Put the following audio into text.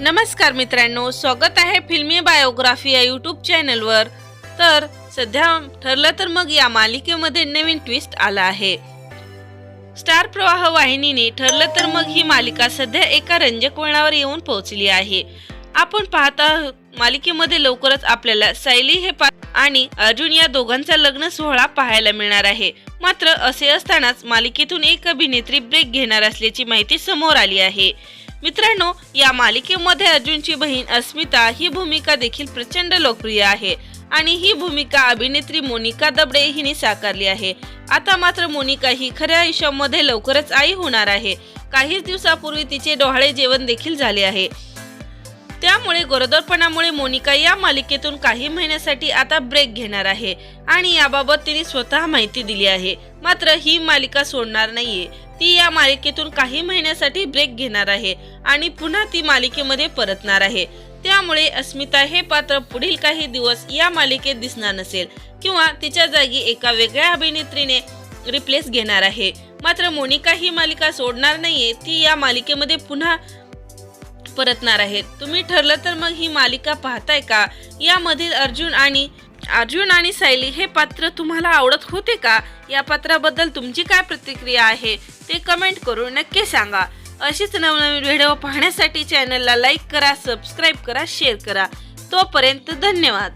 नमस्कार मित्रांनो स्वागत आहे फिल्मी बायोग्राफी या यूट्यूब चॅनलवर. तर सध्या ठरलं तर मग या मालिकेमध्ये नवीन ट्विस्ट आला आहे. स्टार प्रवाह वाहिनीने ठरलं तर मग ही मालिका सध्या एका रंजक वळणावर येऊन पोहोचली आहे. आपण पाहता मालिकेमध्ये लवकरच आपल्याला सायली हे पा आणि अर्जुन या दोघांचा लग्न सोहळा पाहायला मिळणार आहे. मात्र असे असतानाच मालिकेतून एक अभिनेत्री ब्रेक घेणार असल्याची माहिती समोर आली आहे. मित्रांनो या मालिकेमध्ये अर्जुनची बहीण अस्मिता ही भूमिका देखील प्रचंड लोकप्रिय आहे आणि ही भूमिका अभिनेत्री मोनिका दबडे हिने साकारली आहे. आता मात्र मोनिका ही खऱ्या आयुष्यामध्ये लवकरच आई होणार आहे. काहीच दिवसापूर्वी तिचे डोहाळे जेवण देखील झाले आहे. त्यामुळे गरोदरपणामुळे मोनिका या मालिकेतून काही महिन्यासाठी आता ब्रेक घेणार आहे आणि याबाबत तिने स्वतः माहिती दिली आहे. मात्र ही मालिका सोडणार नाहीये. ती या मालिकेतून काही महिन्यासाठी ब्रेक घेणार आहे आणि पुन्हा ती मालिकेमध्ये परतणार आहे. त्यामुळे अस्मिता हे पात्र पुढील काही दिवस या मालिकेत दिसणार नसेल किंवा तिच्या जागी एका वेगळ्या अभिनेत्रीने रिप्लेस घेणार आहे. मात्र मोनिका ही मालिका सोडणार नाहीये ती या मालिकेमध्ये पुन्हा परतणार आहेत तुम्ही ठरलं तर मग ही मालिका पाहताय का? यामधील अर्जुन आणि अर्जुन आणि सायली हे पात्र तुम्हाला आवडत होते का? या पात्राबद्दल तुमची काय प्रतिक्रिया आहे? ते कमेंट करून नक्की सांगा. अशीच नवनवीन व्हिडिओ पाहण्यासाठी चॅनलला लाईक करा सबस्क्राईब करा शेअर करा. तोपर्यंत धन्यवाद.